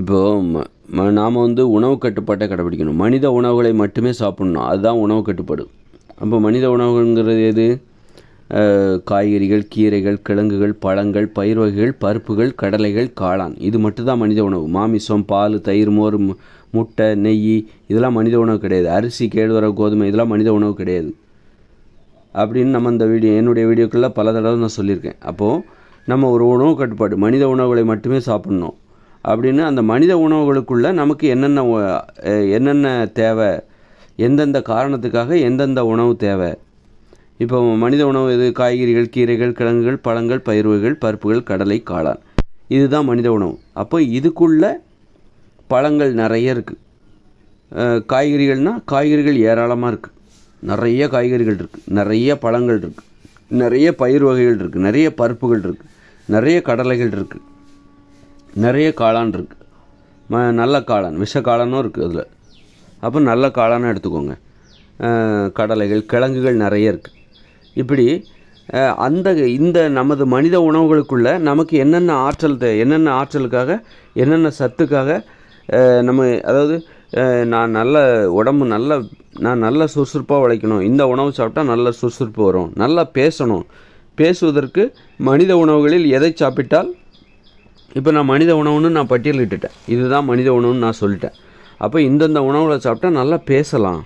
இப்போது நாம் வந்து உணவு கட்டுப்பாட்டை கடைபிடிக்கணும் மனித உணவுகளை மட்டுமே சாப்பிட்ணும். அதுதான் உணவு கட்டுப்பாடு. அப்போ மனித உணவுங்கிறது எது? காய்கறிகள் கீரைகள் கிழங்குகள் பழங்கள் பயிர் வகைகள் பருப்புகள் கடலைகள் காளான். இது மட்டும்தான் மனித உணவு. மாமிசம் பால் தயிர் மோர் முட்டை நெய் இதெல்லாம் மனித உணவு கிடையாது. அரிசி கேழ்வரகு கோதுமை இதெல்லாம் மனித உணவு கிடையாது. அப்படின்னு நம்ம இந்த வீடியோ என்னுடைய வீடியோக்களில் பல தடவை நான் சொல்லியிருக்கேன். அப்போது நம்ம ஒரு உணவு கட்டுப்பாடு. மனித உணவுகளை மட்டுமே சாப்பிட்ணும். அப்படின்னு அந்த மனித உணவுகளுக்குள்ளே நமக்கு என்னென்ன என்னென்ன தேவை? எந்தெந்த காரணத்துக்காக எந்தெந்த உணவு தேவை? இப்போ மனித உணவு இது காய்கறிகள் கீரைகள் கிழங்குகள் பழங்கள் பயிர் வகைகள் பருப்புகள் கடலை காளான். இதுதான் மனித உணவு. அப்போ இதுக்குள்ளே பழங்கள் நிறைய இருக்குது காய்கறிகள்னால் காய்கறிகள் ஏராளமாக இருக்குது நிறைய காய்கறிகள் இருக்குது நிறைய பழங்கள் இருக்குது நிறைய பயிர் வகைகள் இருக்குது நிறைய பருப்புகள் இருக்குது நிறைய கடலைகள் இருக்குது நிறைய காளான் இருக்குது ம நல்ல காளான் விஷ காளானும் இருக்குது அதில். அப்போ நல்ல காளானும் எடுத்துக்கோங்க. கடலைகள் கிழங்குகள் நிறைய இருக்குது இப்படி அந்த இந்த நமது மனித உணவுகளுக்குள்ள நமக்கு என்னென்ன ஆற்றல் தே என்னென்ன ஆற்றலுக்காக என்னென்ன சத்துக்காக நம்ம அதாவது நான் நல்ல உடம்பு நல்ல நான் நல்ல சுறுசுறுப்பாக உழைக்கணும். இந்த உணவு சாப்பிட்டா நல்ல சுறுசுறுப்பு வரும். நல்லா பேசணும். பேசுவதற்கு மனித உணவுகளில் எதை சாப்பிட்டால் இப்போ நான் மனித உணவுன்னு நான் பட்டியலிட்டுட்டேன் இதுதான் மனித உணவுன்னு நான் சொல்லிட்டேன். அப்போ இந்தந்த உணவுகளை சாப்பிட்டா நல்லா பேசலாம்.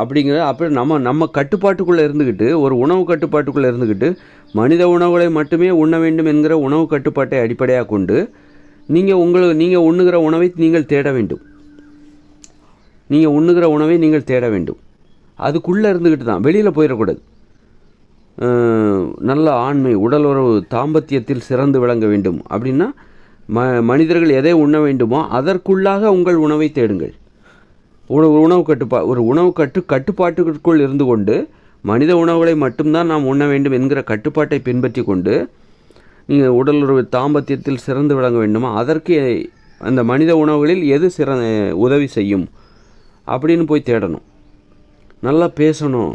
அப்படிங்கிற அப்படி நம்ம நம்ம கட்டுப்பாட்டுக்குள்ளே இருந்துக்கிட்டு ஒரு உணவு கட்டுப்பாட்டுக்குள்ளே இருந்துக்கிட்டு மனித உணவுகளை மட்டுமே உண்ண வேண்டும் என்கிற உணவு கட்டுப்பாட்டை அடிப்படையாக கொண்டு நீங்கள் உங்களை நீங்கள் உண்ணுகிற உணவை நீங்கள் தேட வேண்டும். நீங்கள் உண்ணுகிற உணவை நீங்கள் தேட வேண்டும். அதுக்குள்ளே இருந்துக்கிட்டு தான். வெளியில் போயிடக்கூடாது. நல்ல ஆண்மை உடல் உறவு தாம்பத்தியத்தில் சிறந்து விளங்க வேண்டும். அப்படின்னா ம மனிதர்கள் எதை உண்ண வேண்டுமோ அதற்குள்ளாக உங்கள் உணவை தேடுங்கள். உணவு உணவு கட்டுப்பா ஒரு உணவு கட்டு கட்டுப்பாட்டுக்குள் இருந்து கொண்டு மனித உணவுகளை மட்டும்தான் நாம் உண்ண வேண்டும் என்கிற கட்டுப்பாட்டை பின்பற்றி கொண்டு நீங்கள் உடல் உறவு தாம்பத்தியத்தில் சிறந்து விளங்க வேண்டுமோ? அதற்கு அந்த மனித உணவுகளில் எது சிற உதவி செய்யும்? அப்படின்னு போய் தேடணும். நல்லா பேசணும்.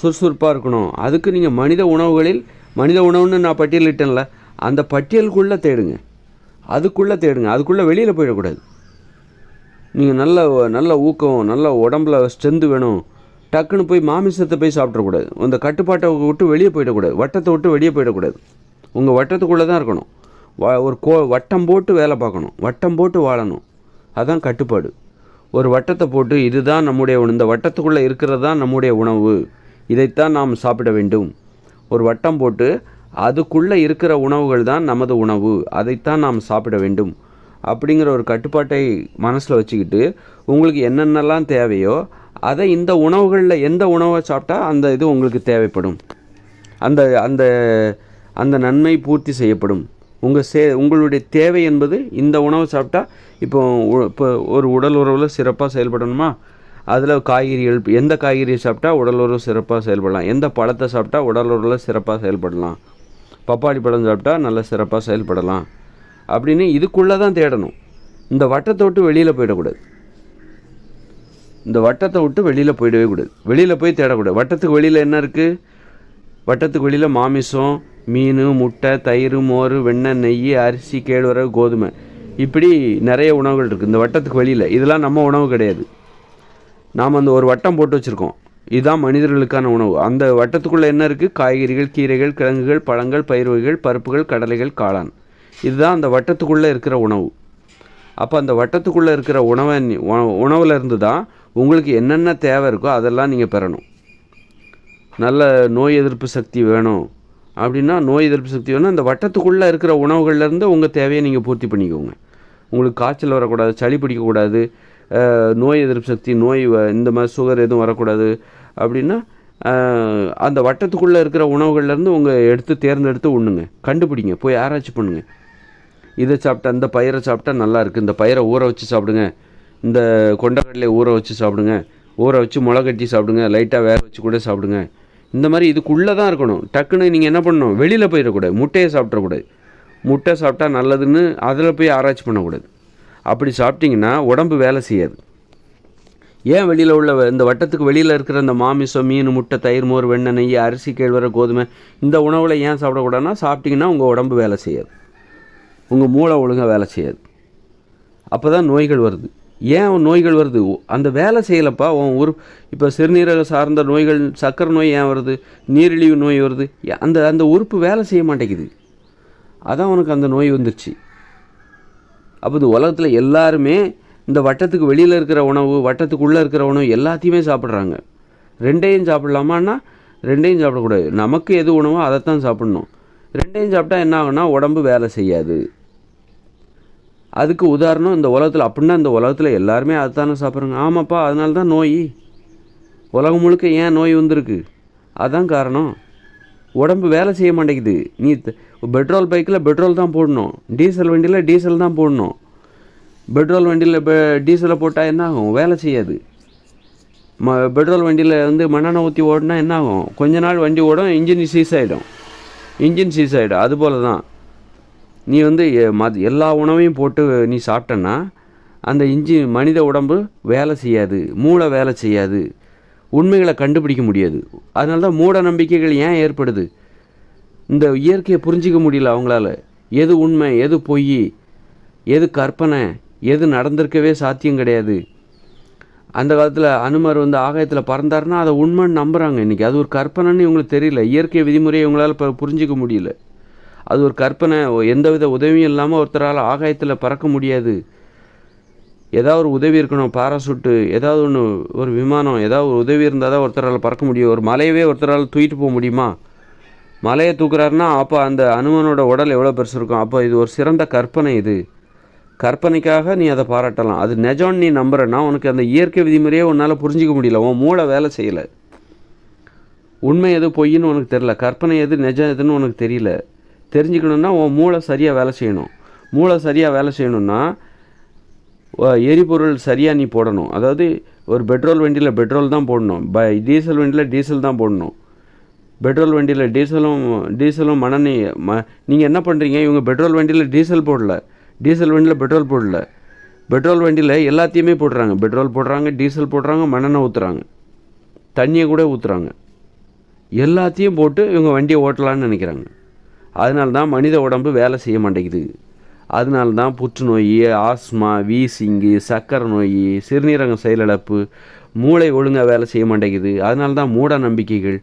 சுறுசுறுப்பாக இருக்கணும். அதுக்கு நீங்கள் மனித உணவுகளில் மனித உணவுன்னு நான் பட்டியலிட்டேன்ல அந்த பட்டியலுக்குள்ளே தேடுங்க. அதுக்குள்ளே தேடுங்க. அதுக்குள்ளே வெளியில் போயிடக்கூடாது. நீங்கள் நல்ல நல்ல ஊக்கம் நல்ல உடம்புல ஸ்ட்ரென்த்து வேணும். டக்குன்னு போய் மாமிசத்தை போய் சாப்பிட்றக்கூடாது அந்த கட்டுப்பாட்டை விட்டு வெளியே போயிடக்கூடாது. வட்டத்தை விட்டு வெளியே போயிடக்கூடாது. உங்கள் வட்டத்துக்குள்ளே தான் இருக்கணும். வ ஒரு கோ வட்டம் போட்டு வேலை பார்க்கணும். வட்டம் போட்டு வாழணும். அதுதான் கட்டுப்பாடு. ஒரு வட்டத்தை போட்டு இதுதான் நம்முடைய உணவு. இந்த வட்டத்துக்குள்ளே இருக்கிறது தான் நம்முடைய உணவு. இதைத்தான் நாம் சாப்பிட வேண்டும். ஒரு வட்டம் போட்டு அதுக்குள்ளே இருக்கிற உணவுகள் தான் நமது உணவு. அதைத்தான் நாம் சாப்பிட வேண்டும். அப்படிங்கிற ஒரு கட்டுப்பாட்டை மனசில் வச்சுக்கிட்டு உங்களுக்கு என்னென்னலாம் தேவையோ அதை இந்த உணவுகளில் எந்த உணவை சாப்பிட்டா அந்த இது உங்களுக்கு தேவைப்படும். அந்த அந்த அந்த நன்மை பூர்த்தி செய்யப்படும். உங்கள் சே உங்களுடைய தேவை என்பது இந்த உணவை சாப்பிட்டா இப்போ இப்போ ஒரு உடல் உறவில் சிறப்பாக செயல்படணுமா? அதில் காய்கறிகள் எந்த காய்கறியை சாப்பிட்டா உடல் உறவு சிறப்பாக செயல்படலாம். எந்த பழத்தை சாப்பிட்டா உடல் உறவில் சிறப்பாக செயல்படலாம். பப்பாளி பழம் சாப்பிட்டா நல்லா சிறப்பாக செயல்படலாம். அப்படின்னு இதுக்குள்ளே தான் தேடணும். இந்த வட்டத்தை விட்டு வெளியில் போயிடக்கூடாது. இந்த வட்டத்தை விட்டு வெளியில் போயிடவே கூடாது. வெளியில் போய் தேடக்கூடாது. வட்டத்துக்கு வெளியில் என்ன இருக்குது வட்டத்துக்கு வெளியில் மாமிசம் மீன் முட்டை தயிர் மோர் வெண்ணெய் நெய் அரிசி கேழ்வரகு கோதுமை. இப்படி நிறைய உணவுகள் இருக்குது இந்த வட்டத்துக்கு வெளியில். இதெல்லாம் நம்ம உணவு கிடையாது. நாம் அந்த ஒரு வட்டம் போட்டு வச்சுருக்கோம். இதுதான் மனிதர்களுக்கான உணவு. அந்த வட்டத்துக்குள்ளே என்ன இருக்குது காய்கறிகள் கீரைகள் கிழங்குகள் பழங்கள் பயிர் வகைகள் பருப்புகள் கடலைகள் காளான். இதுதான் அந்த வட்டத்துக்குள்ளே இருக்கிற உணவு. அப்போ அந்த வட்டத்துக்குள்ளே இருக்கிற உணவை உணவில் இருந்து தான் உங்களுக்கு என்னென்ன தேவை இருக்கோ அதெல்லாம் நீங்கள் பெறணும். நல்ல நோய் எதிர்ப்பு சக்தி வேணும். அப்படின்னா நோய் எதிர்ப்பு சக்தி வேணும். அந்த வட்டத்துக்குள்ளே இருக்கிற உணவுகள்லேருந்து உங்கள் தேவையை நீங்கள் பூர்த்தி பண்ணிக்கோங்க. உங்களுக்கு காய்ச்சல் வரக்கூடாது சளி பிடிக்கக்கூடாது நோய் எதிர்ப்பு சக்தி நோய் வ- இந்த மாதிரி சுகர் எதுவும் வரக்கூடாது அப்படின்னா அந்த வட்டத்துக்குள்ளே இருக்கிற உணவுகள்லேருந்து உங்கள் எடுத்து தேர்ந்தெடுத்து உண்ணுங்க. கண்டுபிடிங்க. போய் ஆராய்ச்சி பண்ணுங்கள் இதை சாப்பிட்டா இந்த பயிரை சாப்பிட்டா நல்லா இருக்குது இந்த பயிரை ஊற வச்சு சாப்பிடுங்க. இந்த கொண்டக்கடலையை ஊற வச்சு சாப்பிடுங்க. ஊற வச்சு முளை கட்டி சாப்பிடுங்க. லைட்டாக வேக வச்சு கூட சாப்பிடுங்க. இந்த மாதிரி இதுக்குள்ளே தான் இருக்கணும். டக்குன்னு நீங்கள் என்ன பண்ணணும்? வெளியில் போயிடக்கூடாது. முட்டையை சாப்பிட்றக்கூடாது முட்டை சாப்பிட்டா நல்லதுன்னு அதில் போய் ஆராய்ச்சி பண்ணக்கூடாது. அப்படி சாப்பிட்டிங்கன்னா உடம்பு வேலை செய்யாது. ஏன் வெளியில் உள்ள இந்த வட்டத்துக்கு வெளியில் இருக்கிற அந்த மாமிசம் மீன் முட்டை தயிர் மோர் வெண்ணெய் நெய் அரிசி கேழ்வரை கோதுமை இந்த உணவில் ஏன் சாப்பிடக்கூடாதுன்னா சாப்பிட்டிங்கன்னா உங்கள் உடம்பு வேலை செய்யாது. உங்கள் மூளை ஒழுங்காக வேலை செய்யாது. அப்போ தான் நோய்கள் வருது. ஏன் நோய்கள் வருது? அந்த வேலை செய்யலப்பா உன் உரு இப்போ சிறுநீரக சார்ந்த நோய்கள் சக்கரை நோய் ஏன் வருது? நீரிழிவு நோய் வருது. அந்த அந்த உறுப்பு வேலை செய்ய மாட்டேங்குது. அதான் உனக்கு அந்த நோய் வந்துருச்சு. அப்போ இந்த உலகத்தில் எல்லாருமே இந்த வட்டத்துக்கு வெளியில் இருக்கிற உணவு வட்டத்துக்குள்ளே இருக்கிற உணவு எல்லாத்தையுமே சாப்பிட்றாங்க. ரெண்டையும் சாப்பிட்லாமான்னா ரெண்டையும் சாப்பிடக்கூடாது. நமக்கு எது உணவோ அதைத்தான் சாப்பிட்ணும். ரெண்டையும் சாப்பிட்டா என்ன ஆகும்னா உடம்பு வேலை செய்யாது. அதுக்கு உதாரணம் இந்த உலகத்தில் அப்படின்னா இந்த உலகத்தில் எல்லாருமே அதுதானே சாப்பிட்றாங்க. ஆமாப்பா அதனால தான் நோய். உலகம் முழுக்க ஏன் நோய் வந்திருக்கு? அதான் காரணம். உடம்பு வேலை செய்ய மாட்டேங்குது. நீ பெட்ரோல் பைக்கில் பெட்ரோல் தான் போடணும். டீசல் வண்டியில் டீசல் தான் போடணும். பெட்ரோல் வண்டியில் டீசலை போட்டால் என்ன ஆகும் வேலை செய்யாது. ம பெட்ரோல் வண்டியில் வந்து மண்ணெண்ணெய் ஊற்றி ஓடினா என்ன ஆகும் கொஞ்ச நாள் வண்டி ஓடும் இன்ஜின் சீஸ் ஆகிடும். இன்ஜின் சீஸ் ஆகிடும். அதுபோல் தான். நீ வந்து எ- மத் எல்லா உணவையும் போட்டு நீ சாப்பிட்டன்னா அந்த இன்ஜின் மனித உடம்பு வேலை செய்யாது. மூளை வேலை செய்யாது. உண்மைகளை கண்டுபிடிக்க முடியாது. அதனால தான் மூட நம்பிக்கைகள் ஏன் ஏற்படுது? இந்த இயற்கையை புரிஞ்சிக்க முடியல அவங்களால. எது உண்மை எது பொய் எது கற்பனை எது நடந்திருக்கவே சாத்தியம் கிடையாது. அந்த காலத்தில் அனுமர் வந்து ஆகாயத்தில் பறந்தாருன்னா அதை உண்மைன்னு நம்புகிறாங்க இன்றைக்கி அது ஒரு கற்பனைன்னு இவங்களுக்கு தெரியல. இயற்கை விதிமுறையை இவங்களால் இப்போ புரிஞ்சிக்க முடியல. அது ஒரு கற்பனை எந்தவித உதவியும் இல்லாமல் ஒருத்தரால் ஆகாயத்தில் பறக்க முடியாது. ஏதாவது ஒரு உதவி இருக்கணும் பாராசூட்டு ஏதாவது ஒன்று ஒரு விமானம் ஏதாவது ஒரு உதவி இருந்தால் தான் ஒருத்தரால் பறக்க முடியும். ஒரு மலையவே ஒருத்தரால் தூக்கிட்டு போக முடியுமா? மலையை தூக்குறாருன்னா அப்போ அந்த அனுமனோட உடல் எவ்வளோ பெருசு இருக்கும்? அப்போ இது ஒரு சிறந்த கற்பனை இது. கற்பனைக்காக நீ அதை பாராட்டலாம். அது நெஜம்னு நீ நம்புறன்னா உனக்கு அந்த இயற்கை விதிமுறையே உன்னால் புரிஞ்சிக்க முடியல. உன் மூளை வேலை செய்யலை. உண்மை எது பொய்ன்னு உனக்கு தெரில கற்பனை எது நிஜம் எதுன்னு உனக்கு தெரியல. தெரிஞ்சுக்கணுன்னா உன் மூளை சரியாக வேலை செய்யணும். மூளை சரியாக வேலை செய்யணும்னா எரிபொருள் சரியாக நீ போடணும். அதாவது ஒரு பெட்ரோல் வண்டியில் பெட்ரோல் தான் போடணும். ப டீசல் வண்டியில் டீசல் தான் போடணும். பெட்ரோல் வண்டியில் டீசலும் டீசலும் மணனி ம நீங்கள் என்ன பண்ணுறீங்க இவங்க பெட்ரோல் வண்டியில் டீசல் போடல. டீசல் வண்டியில் பெட்ரோல் போடல. பெட்ரோல் வண்டியில் எல்லாத்தையுமே போடுறாங்க. பெட்ரோல் போடுறாங்க டீசல் போடுறாங்க மண்ணெண்ணெய் ஊற்றுறாங்க தண்ணியை கூட ஊற்றுறாங்க எல்லாத்தையும் போட்டு இவங்க வண்டியை ஓட்டலான்னு நினைக்கிறாங்க. அதனால தான் மனித உடம்பு வேலை செய்ய மாட்டேங்குது. அதனால தான் புற்றுநோய் ஆஸ்மா வீசிங்கு சக்கரை நோய் சிறுநீரகம் செயலிழப்பு மூளை ஒழுங்காக வேலை செய்ய மாட்டேங்குது. அதனால தான் மூட நம்பிக்கைகள்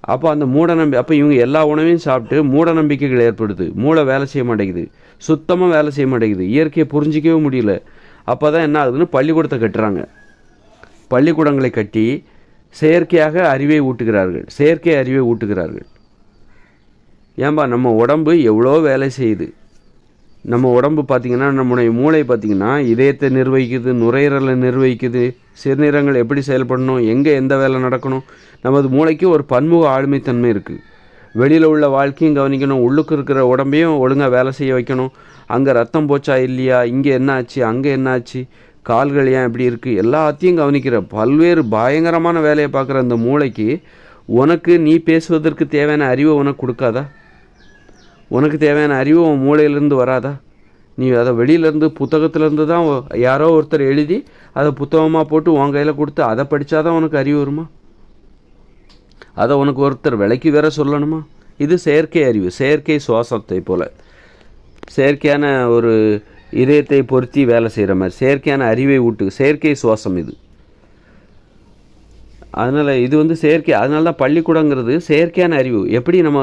அப்போ அந்த மூடநம்பி அப்போ இவங்க எல்லா உணவையும் சாப்பிட்டு மூட நம்பிக்கைகள் ஏற்படுது. மூளை வேலை செய்ய மாட்டேங்குது. சுத்தமாக வேலை செய்ய மாட்டேங்குது. இயற்கையை புரிஞ்சிக்கவே முடியல. அப்போ தான் என்ன ஆகுதுன்னு பள்ளிக்கூடத்தை கட்டுறாங்க. பள்ளிக்கூடங்களை கட்டி செயற்கையாக அறிவை ஊட்டுகிறார்கள். செயற்கை அறிவை ஊட்டுகிறார்கள். ஏன்பா நம்ம உடம்பு எவ்வளோ வேலை செய்யுது. நம்ம உடம்பு பார்த்திங்கன்னா நம்முடைய மூளை பார்த்திங்கன்னா இதயத்தை நிர்வகிக்குது நுரையீரலை நிர்வகிக்குது சிறுநீரங்கள் எப்படி செயல்படணும் எங்கே எந்த வேலை நடக்கணும் நமது மூளைக்கு ஒரு பன்முக ஆளுமைத்தன்மை இருக்குது வெளியில் உள்ள வாழ்க்கையும் கவனிக்கணும் உள்ளுக்கு இருக்கிற உடம்பையும் ஒழுங்காக வேலை செய்ய வைக்கணும். அங்கே ரத்தம் போச்சா இல்லையா இங்கே என்ன ஆச்சு அங்கே என்ன ஆச்சு கால்கள் ஏன் இப்படி இருக்குது எல்லாத்தையும் கவனிக்கிற பல்வேறு பயங்கரமான வேலையை பார்க்குற அந்த மூளைக்கு உனக்கு நீ பேசுவதற்கு தேவையான அறிவை உனக்கு கொடுக்காதா? உனக்கு தேவையான அறிவு உன் மூளையிலேருந்து வராதா? நீ அதை வெளியிலேருந்து புத்தகத்திலேருந்து தான் யாரோ ஒருத்தர் எழுதி அதை புத்தகமாக போட்டு உன் கையில் கொடுத்து அதை படித்தா தான் உனக்கு அறிவு வருமா? அதை உனக்கு ஒருத்தர் விலைக்கு வேற சொல்லணுமா? இது செயற்கை அறிவு செயற்கை சுவாசத்தை போல். செயற்கையான ஒரு இதயத்தை பொருத்தி வேலை செய்கிற மாதிரி செயற்கையான அறிவை ஊட்டு செயற்கை சுவாசம் இது. அதனால் இது வந்து செயற்கை அதனால தான் பள்ளிக்கூடங்கிறது செயற்கையான அறிவு. எப்படி நம்ம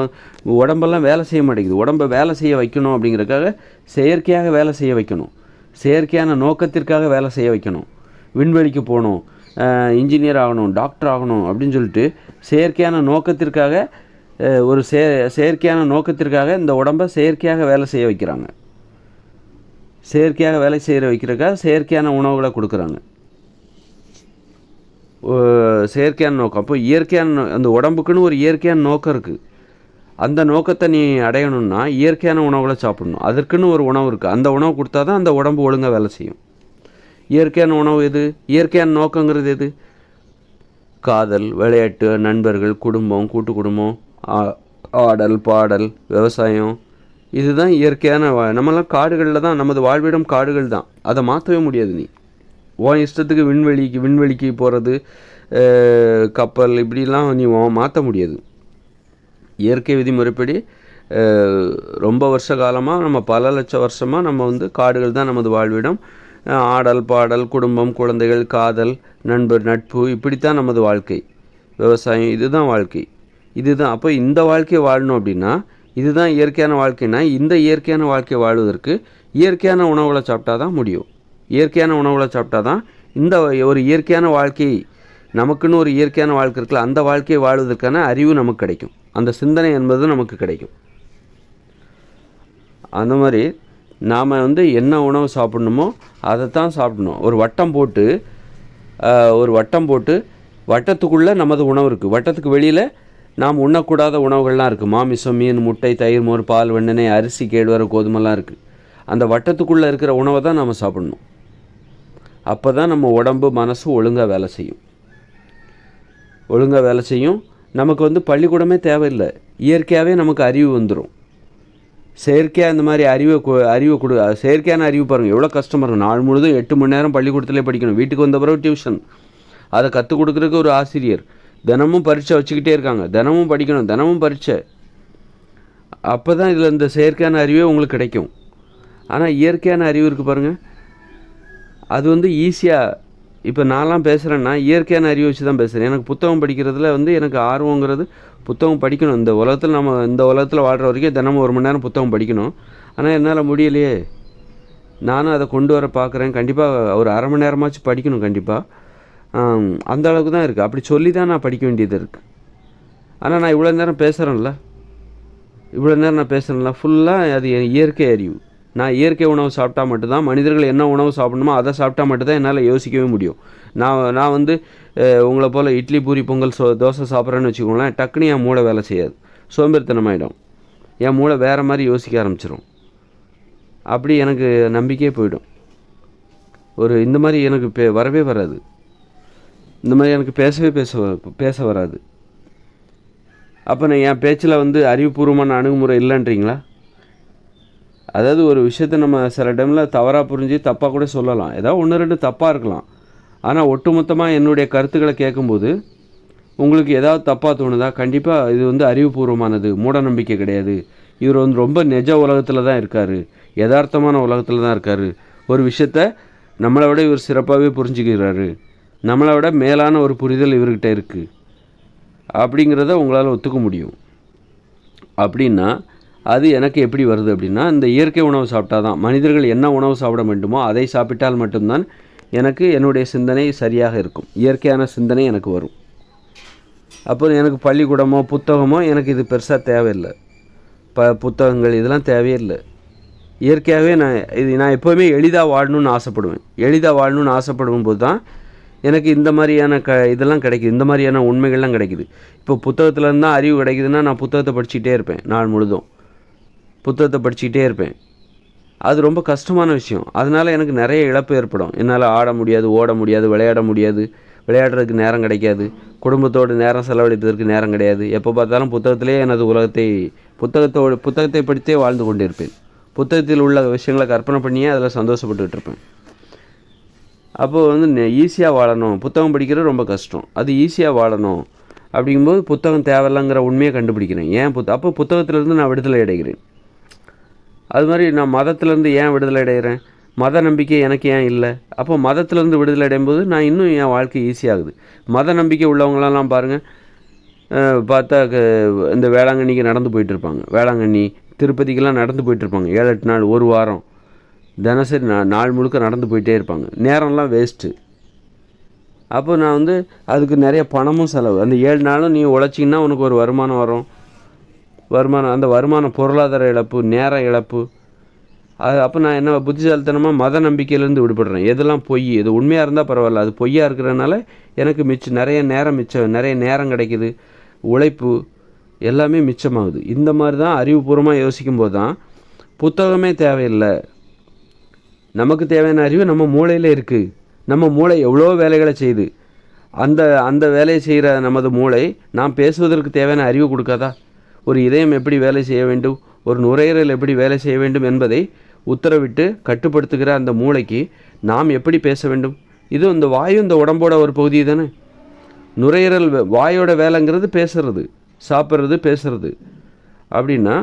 உடம்பெல்லாம் வேலை செய்ய மாட்டேங்குது? உடம்பை வேலை செய்ய வைக்கணும் அப்படிங்கிறதுக்காக செயற்கையாக வேலை செய்ய வைக்கணும். செயற்கையான நோக்கத்திற்காக வேலை செய்ய வைக்கணும். விண்வெளிக்கு போகணும். இன்ஜினியர் ஆகணும் டாக்டர் ஆகணும் அப்படின்னு சொல்லிட்டு செயற்கையான நோக்கத்திற்காக ஒரு செய செயற்கையான நோக்கத்திற்காக இந்த உடம்பை செயற்கையாக வேலை செய்ய வைக்கிறாங்க. செயற்கையாக வேலை செய்கிற வைக்கிறக்காக செயற்கையான உணவுகளை கொடுக்குறாங்க. செயற்கையான நோக்கம். அப்போ இயற்கையான அந்த உடம்புக்குன்னு ஒரு இயற்கையான நோக்கம் இருக்குது அந்த நோக்கத்தை நீ அடையணும்னா இயற்கையான உணவுகளை சாப்பிடணும். அதற்குன்னு ஒரு உணவு இருக்குது அந்த உணவு கொடுத்தா தான் அந்த உடம்பு ஒழுங்காக வேலை செய்யும். இயற்கையான உணவு எது? இயற்கையான நோக்கங்கிறது எது? காதல் விளையாட்டு நண்பர்கள் குடும்பம் கூட்டு குடும்பம் ஆ- ஆடல் பாடல் விவசாயம். இதுதான் இயற்கையான நம்மலாம் காடுகளில் தான் நமது வாழ்விடம் காடுகள் தான். அதை மாற்றவே முடியாது நீ. உன் இஷ்டத்துக்கு விண்வெளிக்கு விண்வெளிக்கு போகிறது கப்பல் இப்படிலாம் நீ மாற்ற முடியாது. இயற்கை விதிமுறைப்படி ரொம்ப வருஷ காலமாக நம்ம பல லட்சம் வருஷமாக நம்ம வந்து காடுகள் தான் நமது வாழ்விடம். ஆடல் பாடல் குடும்பம் குழந்தைகள் காதல் நண்பர் நட்பு இப்படித்தான் நமது வாழ்க்கை. விவசாயம் இதுதான் வாழ்க்கை. இதுதான் அப்போ இந்த வாழ்க்கையை வாழணும் அப்படின்னா இதுதான் இயற்கையான வாழ்க்கைனா இந்த இயற்கையான வாழ்க்கையை வாழ்வதற்கு இயற்கையான உணவுகளை சாப்பிட்டா தான் முடியும். இயற்கையான உணவுகளை சாப்பிட்டா தான் இந்த ஒரு இயற்கையான வாழ்க்கை நமக்குன்னு ஒரு இயற்கையான வாழ்க்கை இருக்குல்ல அந்த வாழ்க்கையை வாழ்வதற்கான அறிவு நமக்கு கிடைக்கும். அந்த சிந்தனை என்பது நமக்கு கிடைக்கும். அந்த மாதிரி நாம் வந்து என்ன உணவு சாப்பிட்ணுமோ அதை தான் சாப்பிடணும். ஒரு வட்டம் போட்டு ஒரு வட்டம் போட்டு வட்டத்துக்குள்ளே நமது உணவு இருக்குது வட்டத்துக்கு வெளியில் நாம் உண்ணக்கூடாத உணவுகள்லாம் இருக்குது மாமிசம் மீன் முட்டை தயிர் மோர் பால் வெண்ணெய் அரிசி கேழ்வரை கோதுமைலாம் இருக்குது அந்த வட்டத்துக்குள்ளே இருக்கிற உணவை தான் நாம் சாப்பிடணும். அப்போ தான் நம்ம உடம்பு மனசு ஒழுங்காக வேலை செய்யும். ஒழுங்காக வேலை செய்யும். நமக்கு வந்து பள்ளிக்கூடமே தேவையில்லை. இயற்கையாகவே நமக்கு அறிவு வந்துடும் செயற்கையாக இந்த மாதிரி அறிவை அறிவை கொடு செயற்கையான அறிவு பாருங்கள் எவ்வளோ கஷ்டமாக இருக்கும் நாள் முழுதும் எட்டு மணி நேரம் பள்ளிக்கூடத்திலே படிக்கணும். வீட்டுக்கு வந்த பிறகு டியூஷன் அதை கற்றுக் கொடுக்குறதுக்கு ஒரு ஆசிரியர். தினமும் பரீட்சை வச்சுக்கிட்டே இருக்காங்க. தினமும் படிக்கணும். தினமும் பரீட்சை. அப்போ தான் இதில் இந்த செயற்கையான அறிவே உங்களுக்கு கிடைக்கும். ஆனால் இயற்கையான அறிவு இருக்குது பாருங்கள் அது வந்து ஈஸியாக இப்போ நான்லாம் பேசுகிறேன்னா இயற்கையான அறிவு வச்சு தான் பேசுகிறேன் எனக்கு புத்தகம் படிக்கிறதுல வந்து எனக்கு ஆர்வங்கிறது புத்தகம் படிக்கணும். இந்த உலகத்தில் நம்ம இந்த உலகத்தில் வாழ்கிற வரைக்கும் தினமும் ஒரு மணி நேரம் புத்தகம் படிக்கணும். ஆனால் என்னால் முடியலையே. நானும் அதை கொண்டு வர பார்க்குறேன் கண்டிப்பாக ஒரு அரை மணி நேரமாச்சும் படிக்கணும் கண்டிப்பாக அந்த அளவுக்கு தான் இருக்குது அப்படி சொல்லி தான் நான் படிக்க வேண்டியது இருக்குது ஆனால் நான் இவ்வளோ நேரம் பேசுகிறேன்ல இவ்வளோ நேரம் நான் பேசுகிறேன்ல ஃபுல்லாக அது என் இயற்கை அறிவு. நான் இயற்கை உணவு சாப்பிட்டா மட்டும்தான் மனிதர்கள் என்ன உணவு சாப்பிடணுமோ அதை சாப்பிட்டா மட்டும்தான் என்னால் யோசிக்கவே முடியும். நான் நான் வந்து உங்களை போல் இட்லி பூரி பொங்கல் சோ தோசை சாப்பிட்றேன்னு வச்சுக்கோங்களேன் டக்குன்னு என் மூளை வேலை செய்யாது. சோம்பேறித்தனமாயிடும். என் மூளை வேறு மாதிரி யோசிக்க ஆரம்பிச்சிடும் அப்படி எனக்கு நம்பிக்கையே போயிடும். ஒரு இந்த மாதிரி எனக்கு பே வரவே வராது. இந்த மாதிரி எனக்கு பேசவே பேச வ- பேச வராது. அப்போ நான் என் பேச்சில் வந்து அறிவுபூர்வமான அணுகுமுறை இல்லைன்றீங்களா? அதாவது ஒரு விஷயத்த நம்ம சில டைமில் தவறாக புரிஞ்சு தப்பாக கூட சொல்லலாம். ஏதாவது ஒன்று ரெண்டு தப்பாக இருக்கலாம். ஆனால் ஒட்டுமொத்தமாக என்னுடைய கருத்துக்களை கேட்கும்போது உங்களுக்கு ஏதாவது தப்பாக தோணுதா? கண்டிப்பாக இது வந்து அறிவுபூர்வமானது. மூட நம்பிக்கை கிடையாது. இவர் வந்து ரொம்ப நிஜ உலகத்தில் தான் இருக்கார். யதார்த்தமான உலகத்தில் தான் இருக்கார். ஒரு விஷயத்த நம்மளை விட இவர் சிறப்பாகவே புரிஞ்சுக்கிறாரு. நம்மளை விட மேலான ஒரு புரிதல் இவர்கிட்ட இருக்குது அப்படிங்கிறத உங்களால் ஒத்துக்க முடியும். அப்படின்னா அது எனக்கு எப்படி வருது அப்படின்னா இந்த இயற்கை உணவு சாப்பிட்டா தான் மனிதர்கள் என்ன உணவு சாப்பிட வேண்டுமோ அதை சாப்பிட்டால் மட்டும்தான் எனக்கு என்னுடைய சிந்தனை சரியாக இருக்கும். இயற்கையான சிந்தனை எனக்கு வரும். அப்போ எனக்கு பள்ளிக்கூடமோ புத்தகமோ எனக்கு இது பெருசாக தேவையில்லை. ப புத்தகங்கள் இதெல்லாம் தேவையே இல்லை இயற்கையாகவே நான் இது நான் எப்போவுமே எளிதாக வாழணும்னு ஆசைப்படுவேன். எளிதாக வாழணும்னு ஆசைப்படும் போது தான் எனக்கு இந்த மாதிரியான க இதெல்லாம் கிடைக்குது. இந்த மாதிரியான உண்மைகள்லாம் கிடைக்குது. இப்போ புத்தகத்துலேருந்து தான் அறிவு கிடைக்குதுன்னா நான் புத்தகத்தை படிச்சுக்கிட்டே இருப்பேன் நாள் முழுதும். புத்தகத்தை படிச்சுக்கிட்டே இருப்பேன். அது ரொம்ப கஷ்டமான விஷயம். அதனால் எனக்கு நிறைய இழப்பு ஏற்படும். என்னால் ஆட முடியாது ஓட முடியாது விளையாட முடியாது. விளையாடுறதுக்கு நேரம் கிடைக்காது. குடும்பத்தோடு நேரம் செலவழிப்பதற்கு நேரம் கிடையாது. எப்போ பார்த்தாலும் புத்தகத்திலே எனது உலகத்தை புத்தகத்தோடு புத்தகத்தை படித்தே வாழ்ந்து கொண்டிருப்பேன். புத்தகத்தில் உள்ள விஷயங்களை கற்பனை பண்ணியே அதில் சந்தோஷப்பட்டுக்கிட்டு இருப்பேன். அப்போது வந்து ஈஸியாக வாழணும். புத்தகம் படிக்கிறது ரொம்ப கஷ்டம். அது ஈஸியாக வாழணும். அப்படிங்கும்போது புத்தகம் தேவையில்லைங்கிற உண்மையை கண்டுபிடிக்கிறேன். ஏன் புத்த அப்போ புத்தகத்திலேருந்து நான் விடுதலை அடைகிறேன். அது மாதிரி நான் மதத்துலேருந்து ஏன் விடுதலை அடைகிறேன்? மத நம்பிக்கை எனக்கு ஏன் இல்லை? அப்போ மதத்துலேருந்து விடுதலை அடையும் போது நான் இன்னும் என் வாழ்க்கை ஈஸியாகுது மத நம்பிக்கை உள்ளவங்களெல்லாம் பாருங்கள் பார்த்தா க- இந்த வேளாங்கண்ணிக்கு நடந்து போயிட்டு இருப்பாங்க. வேளாங்கண்ணி திருப்பதிக்கெல்லாம் நடந்து போயிட்டுருப்பாங்க ஏழு எட்டு நாள் ஒரு வாரம். தினசரி நா நாள் முழுக்க நடந்து போயிட்டே இருப்பாங்க. நேரம்லாம் வேஸ்ட்டு அப்போ நான் வந்து அதுக்கு நிறைய பணமும் செலவு. அந்த ஏழு நாளும் நீ உழைச்சிங்கன்னா உனக்கு ஒரு வருமானம் வரும். வருமானம் அந்த வருமானம் பொருளாதார இழப்பு நேர இழப்பு. அது அப்போ நான் என்ன புத்திசாலித்தனமாக மத நம்பிக்கையிலேருந்து விடுபடுறேன். எதெல்லாம் பொய் இது உண்மையாக இருந்தால் பரவாயில்ல. அது பொய்யா இருக்கிறனால எனக்கு மிச்சம் நிறைய நேரம் மிச்சம் நிறைய நேரம் கிடைக்குது. உழைப்பு எல்லாமே மிச்சமாகுது. இந்த மாதிரி தான் அறிவுபூர்வமாக யோசிக்கும் போது தான் புத்தகமே தேவையில்லை. நமக்கு தேவையான அறிவு நம்ம மூளையில் இருக்குது நம்ம மூளை எவ்வளோ வேலைகளை செய்யுது. அந்த அந்த வேலையை செய்கிற நமது மூளை நாம் பேசுவதற்கு தேவையான அறிவு கொடுக்காதா? ஒரு இதயம் எப்படி வேலை செய்ய வேண்டும் ஒரு நுரையீரல் எப்படி வேலை செய்ய வேண்டும் என்பதை உத்தரவிட்டு கட்டுப்படுத்துகிற அந்த மூளைக்கு நாம் எப்படி பேச வேண்டும்? இது இந்த வாயு இந்த உடம்போட ஒரு பகுதி தானே. நுரையீரல் வாயோட வேலைங்கிறது பேசுறது சாப்பிட்றது பேசுறது. அப்படின்னா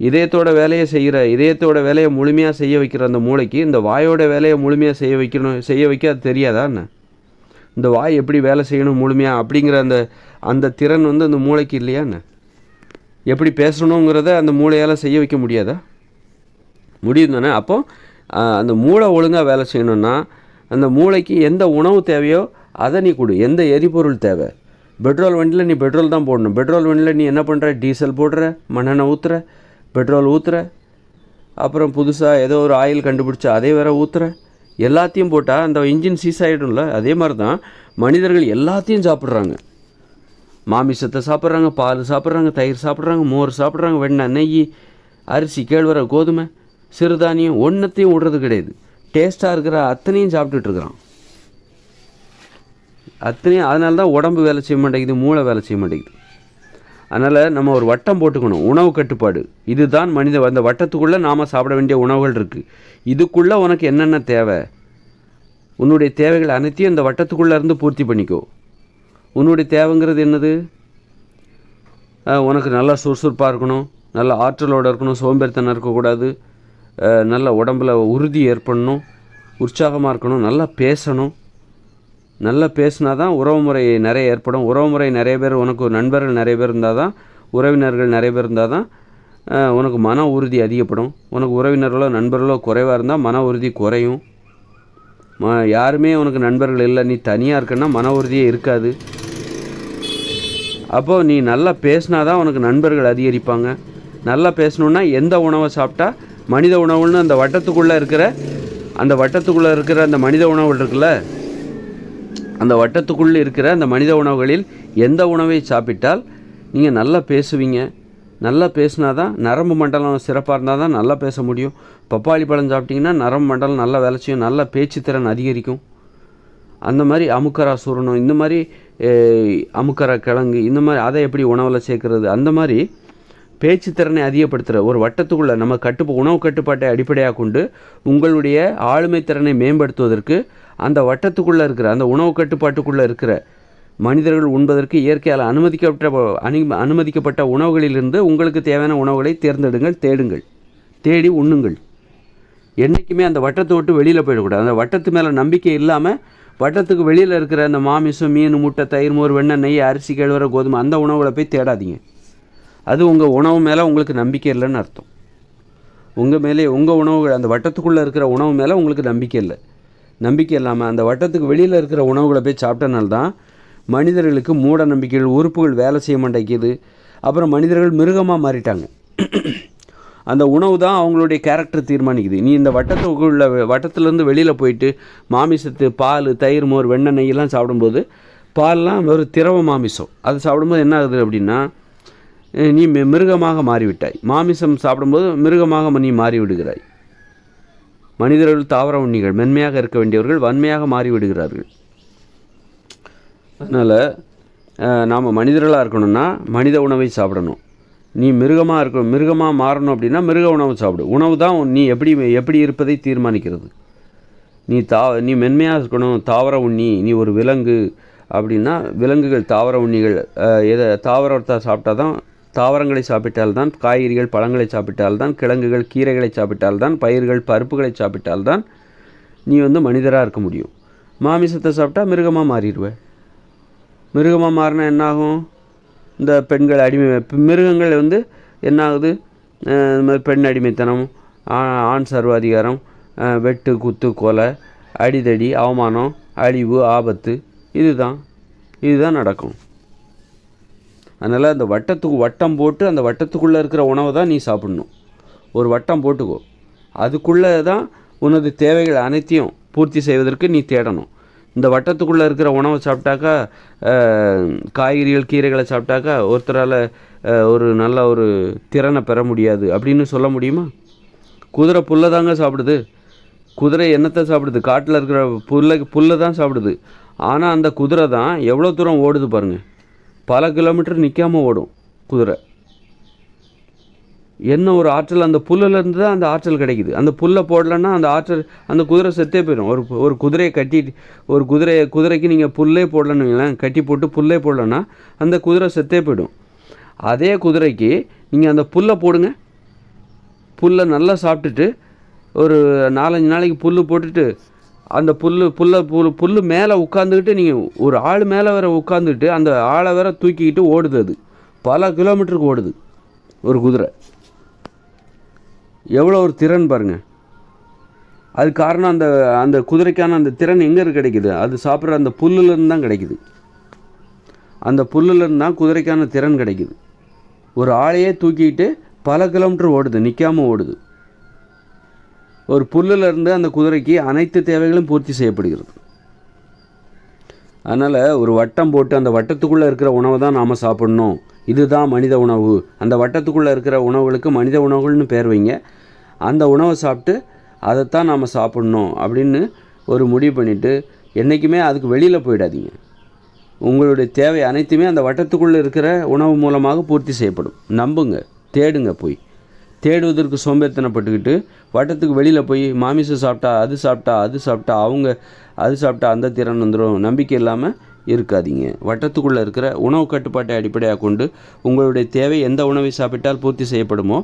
இதயத்தோட வேலையை செய்கிற இதயத்தோட வேலையை முழுமையாக செய்ய வைக்கிற அந்த மூளைக்கு இந்த வாயோட வேலையை முழுமையாக செய்ய வைக்கணும் செய்ய வைக்க அது தெரியாதா என்ன? இந்த வாய் எப்படி வேலை செய்யணும் முழுமையாக அப்படிங்கிற அந்த அந்த திறன் வந்து அந்த மூளைக்கு இல்லையா என்ன? எப்படி பேசணுங்கிறத அந்த மூளையால் செய்ய வைக்க முடியாதா? முடியும் தானே அப்போ அந்த மூளை ஒழுங்காக வேலை செய்யணும்னா அந்த மூளைக்கு எந்த உணவு தேவையோ அதை நீ கொடு. எந்த எரிபொருள் தேவை? பெட்ரோல் வண்டியில் நீ பெட்ரோல் தான் போடணும். பெட்ரோல் வண்டியில் நீ என்ன பண்ணுற டீசல் போடுற மண்ணெண்ணெய் ஊற்றுற பெட்ரோல் ஊற்றுற அப்புறம் புதுசாக ஏதோ ஒரு ஆயில் கண்டுபிடிச்சா அதே வேற ஊற்றுற எல்லாத்தையும் போட்டால் அந்த இன்ஜின் சீஸ் ஆகிடும்ல அதே மாதிரி தான் மனிதர்கள் எல்லாத்தையும் சாப்பிட்றாங்க. மாமிசத்தை சாப்பிட்றாங்க பால் சாப்பிட்றாங்க தயிர் சாப்பிட்றாங்க மோர் சாப்பிட்றாங்க வெண்ணெய் நெய் அரிசி கேழ்வரை கோதுமை சிறுதானியம் ஒன்றத்தையும் விடுறது கிடையாது. டேஸ்ட்டாக இருக்கிற அத்தனையும் சாப்பிட்டுட்ருக்குறான் அத்தனையும் அதனால தான் உடம்பு வேலை செய்ய மாட்டேங்குது மூளை வேலை செய்ய மாட்டேங்குது. அதனால் நம்ம ஒரு வட்டம் போட்டுக்கணும் உணவு கட்டுப்பாடு. இதுதான் மனித அந்த வட்டத்துக்குள்ளே நாம் சாப்பிட வேண்டிய உணவுகள் இருக்குது இதுக்குள்ளே உனக்கு என்னென்ன தேவை? உன்னுடைய தேவைகள் அனைத்தையும் இந்த வட்டத்துக்குள்ளே இருந்து பூர்த்தி பண்ணிக்கோ. உன்னுடைய தேவைங்கிறது என்னது? உனக்கு நல்லா சுறுசுறுப்பாக இருக்கணும் நல்ல ஆற்றலோடு இருக்கணும் சோம்பேறித்தனம் இருக்கக்கூடாது. நல்ல உடம்புல உறுதி ஏற்படணும் உற்சாகமாக இருக்கணும் நல்லா பேசணும். நல்லா பேசினா தான் உறவுமுறை நிறைய ஏற்படும். உறவுமுறை நிறைய பேர் உனக்கு நண்பர்கள் நிறைய பேர் இருந்தால் தான் உறவினர்கள் நிறைய பேர் இருந்தால் தான் உனக்கு மன உறுதி அதிகப்படும். உனக்கு உறவினர்களோ நண்பர்களோ குறைவாக இருந்தால் மன உறுதி குறையும். ம யாருமே உனக்கு நண்பர்கள் இல்லை. நீ தனியாக இருக்கன்னா மன உறுதியே இருக்காது. அப்போது நீ நல்லா பேசினா தான் உனக்கு நண்பர்கள் அதிகரிப்பாங்க. நல்லா பேசணுன்னா எந்த உணவை சாப்பிட்டா மனித உணவுன்னு அந்த வட்டத்துக்குள்ளே இருக்கிற அந்த வட்டத்துக்குள்ளே இருக்கிற அந்த மனித உணவுகள் இருக்குல்ல? அந்த வட்டத்துக்குள்ளே இருக்கிற அந்த மனித உணவுகளில் எந்த உணவை சாப்பிட்டால் நீங்கள் நல்லா பேசுவீங்க? நல்லா பேசினா தான் நரம்பு மண்டலம் சிறப்பாக இருந்தால் தான் நல்லா பேச முடியும். பப்பாளி பழம் சாப்பிட்டிங்கன்னா நரம்பு மண்டலம் நல்லா வேலை செய்யும் நல்லா பேச்சுத்திறன் அதிகரிக்கும். அந்த மாதிரி அமுக்கரா சூரணம் இந்த மாதிரி அமுக்கரா கிழங்கு இந்த மாதிரி அதை எப்படி உணவில் சேர்க்குறது அந்த மாதிரி பேச்சு திறனை அதிகப்படுத்துகிற ஒரு வட்டத்துக்குள்ளே நம்ம கட்டுப்பு உணவு கட்டுப்பாட்டை அடிப்படையாக கொண்டு உங்களுடைய ஆளுமை திறனை மேம்படுத்துவதற்கு அந்த வட்டத்துக்குள்ளே இருக்கிற அந்த உணவு கட்டுப்பாட்டுக்குள்ளே இருக்கிற மனிதர்கள் உண்பதற்கு இயற்கையால் அனுமதிக்கப்பட்ட அனு அனுமதிக்கப்பட்ட உணவுகளிலிருந்து உங்களுக்கு தேவையான உணவுகளை தேர்ந்தெடுங்கள் தேடுங்கள். தேடி உண்ணுங்கள். என்றைக்குமே அந்த வட்டத்தை விட்டு வெளியில் போயிடக்கூடாது. அந்த வட்டத்து மேலே நம்பிக்கை இல்லாமல் வட்டத்துக்கு வெளியில் இருக்கிற அந்த மாமிசம் மீன் முட்டை தயிர் மோர் வெண்ணெய் நெய் அரிசி கேழ்வர கோதுமை அந்த உணவுகளை போய் தேடாதீங்க. அது உங்கள் உணவு மேலே உங்களுக்கு நம்பிக்கை இல்லைன்னு அர்த்தம். உங்கள் மேலே உங்கள் உணவுகள் அந்த வட்டத்துக்குள்ளே இருக்கிற உணவு மேலே உங்களுக்கு நம்பிக்கை இல்லை. நம்பிக்கை இல்லாமல் அந்த வட்டத்துக்கு வெளியில் இருக்கிற உணவுகளை போய் சாப்பிட்டனால தான் மனிதர்களுக்கு மூட நம்பிக்கைகள் உறுப்புகள் வேலை செய்ய மாட்டேங்குது. அப்புறம் மனிதர்கள் மிருகமாக மாறிட்டாங்க. அந்த உணவு தான் அவங்களுடைய கேரக்டர் தீர்மானிக்குது. நீ இந்த வட்டத்துக்குள்ள வட்டத்துலேருந்து வெளியில் போயிட்டு மாமிசத்து பால் தயிர் மோர் வெண்ணெய் நெய்யெல்லாம் சாப்பிடும்போது பால்லாம் ஒரு திரவ மாமிசம். அது சாப்பிடும்போது என்ன ஆகுது அப்படின்னா நீ மிருகமாக மாறிவிட்டாய். மாமிசம் சாப்பிடும்போது மிருகமாக நீ மாறி விடுகிறாய் மனிதர்கள் தாவர உண்ணிகள் மென்மையாக இருக்க வேண்டியவர்கள் வன்மையாக மாறிவிடுகிறார்கள். அதனால் நாம் மனிதர்களாக இருக்கணும்னா மனித உணவை சாப்பிடணும். நீ மிருகமாக இருக்கணும் மிருகமாக மாறணும் அப்படின்னா மிருக உணவு சாப்பிடு. உணவு தான் நீ எப்படி எப்படி இருப்பதை தீர்மானிக்கிறது. நீ தா நீ மென்மையாக இருக்கணும் தாவர உண்ணி நீ ஒரு விலங்கு அப்படின்னா விலங்குகள் தாவர உண்ணிகள் எதை தாவரத்தை சாப்பிட்டா தான் தாவரங்களை சாப்பிட்டால்தான் காய்கறிகள் பழங்களை சாப்பிட்டால்தான் கிழங்குகள் கீரைகளை சாப்பிட்டால்தான் பயிர்கள் பருப்புகளை சாப்பிட்டால்தான் நீ வந்து மனிதராக இருக்க முடியும். மாமிசத்தை சாப்பிட்டா மிருகமாக மாறிடுவேன் மிருகமாக மாறினா என்னாகும்? இந்த பெண்கள் அடிமை மிருகங்கள் வந்து என்ன ஆகுது இது இந்த மாதிரி பெண் அடிமைத்தனம் ஆ- ஆண் சர்வாதிகாரம் வெட்டு குத்து கொலை அடிதடி அவமானம் அழிவு ஆபத்து இதுதான். இதுதான் நடக்கும். அதனால் அந்த வட்டத்துக்கு வட்டம் போட்டு அந்த வட்டத்துக்குள்ளே இருக்கிற உணவை தான் நீ சாப்பிடணும். ஒரு வட்டம் போட்டுக்கோ. அதுக்குள்ளே தான் உனது தேவைகள் அனைத்தையும் பூர்த்தி செய்வதற்கு நீ தேடணும். இந்த வட்டத்துக்குள்ளே இருக்கிற உணவை சாப்பிட்டாக்கா காய்கறிகள் கீரைகளை சாப்பிட்டாக்கா ஒருத்தரால் ஒரு நல்ல ஒரு திறனை பெற முடியாது. அப்படின்னு சொல்ல முடியுமா? குதிரை புல்லை தாங்க சாப்பிடுது. குதிரை என்னத்தை சாப்பிடுது? காட்டில் இருக்கிற புல்லை புல்லை தான் சாப்பிடுது. ஆனால் அந்த குதிரை தான் எவ்வளோ தூரம் ஓடுது பாருங்கள் பல கிலோமீட்டர் நிற்காம ஓடும் குதிரை. என்ன ஒரு ஆற்றல் அந்த புல்லுலேருந்து தான் அந்த ஆற்றல் கிடைக்குது. அந்த புல்லை போடலன்னா அந்த ஆற்றல் அந்த குதிரை செத்தே போயிடும். ஒரு ஒரு குதிரையை கட்டி ஒரு குதிரையை குதிரைக்கு நீங்கள் புல்லே போடலன்னு கட்டி போட்டு புல்லே போடலன்னா அந்த குதிரை செத்தே போயிடும். அதே குதிரைக்கு நீங்கள் அந்த புல்லை போடுங்க. புல்லை நல்லா சாப்பிட்டுட்டு ஒரு நாலஞ்சு நாளைக்கு புல் போட்டுட்டு அந்த புல் புல்லை புல் புல் மேலே உட்காந்துக்கிட்டு நீங்கள் ஒரு ஆள் மேலே வேற உட்காந்துக்கிட்டு அந்த ஆளை வேற தூக்கிக்கிட்டு ஓடுது அது. பல கிலோமீட்டருக்கு ஓடுது ஒரு குதிரை. எவ்வளோ ஒரு திறன் பாருங்கள் அது காரணம் அந்த அந்த குதிரைக்கான அந்த திறன் எங்கே கிடைக்குது? அது சாப்பிட்ற அந்த புல்லுலேருந்து தான் கிடைக்குது. அந்த புல்லுலேருந்து தான் குதிரைக்கான திறன் கிடைக்குது. ஒரு ஆளையே தூக்கிட்டு பல கிலோமீட்டர் ஓடுது நிற்காம ஓடுது. ஒரு புல்லுலேருந்து அந்த குதிரைக்கு அனைத்து தேவைகளும் பூர்த்தி செய்யப்படுகிறது. அதனால் ஒரு வட்டம் போட்டு அந்த வட்டத்துக்குள்ளே இருக்கிற உணவை தான் நாம் சாப்பிட்ணும். இதுதான் மனித உணவு. அந்த வட்டத்துக்குள்ளே இருக்கிற உணவுகளுக்கு மனித உணவுகள்னு பேர் வைங்க. அந்த உணவை சாப்பிட்டு அதைத்தான் நாம் சாப்பிட்ணும் அப்படின்னு ஒரு முடிவு பண்ணிவிட்டு என்றைக்குமே அதுக்கு வெளியில் போயிடாதீங்க. உங்களுடைய தேவை அனைத்துமே அந்த வட்டத்துக்குள்ளே இருக்கிற உணவு மூலமாக பூர்த்தி செய்யப்படும். நம்புங்க தேடுங்க போய். தேடுவதற்கு சோம்பேறித்தனப்பட்டுக்கிட்டு வட்டத்துக்கு வெளியில் போய் மாமிசம் சாப்பிட்டா அது சாப்பிட்டா அது சாப்பிட்டா அவங்க அது சாப்பிட்டா அந்த திறன் வந்துடும் நம்பிக்கை இல்லாமல் இருக்காதீங்க. வட்டத்துக்குள்ளே இருக்கிற உணவு கட்டுப்பாட்டை அடிப்படையாக கொண்டு உங்களுடைய தேவை எந்த உணவை சாப்பிட்டால் பூர்த்தி செய்யப்படுமோ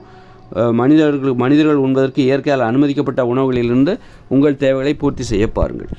மனிதர்கள் மனிதர்கள் உண்பதற்கு இயற்கையால் அனுமதிக்கப்பட்ட உணவுகளிலிருந்து உங்கள் தேவைகளை பூர்த்தி செய்ய பாருங்கள்.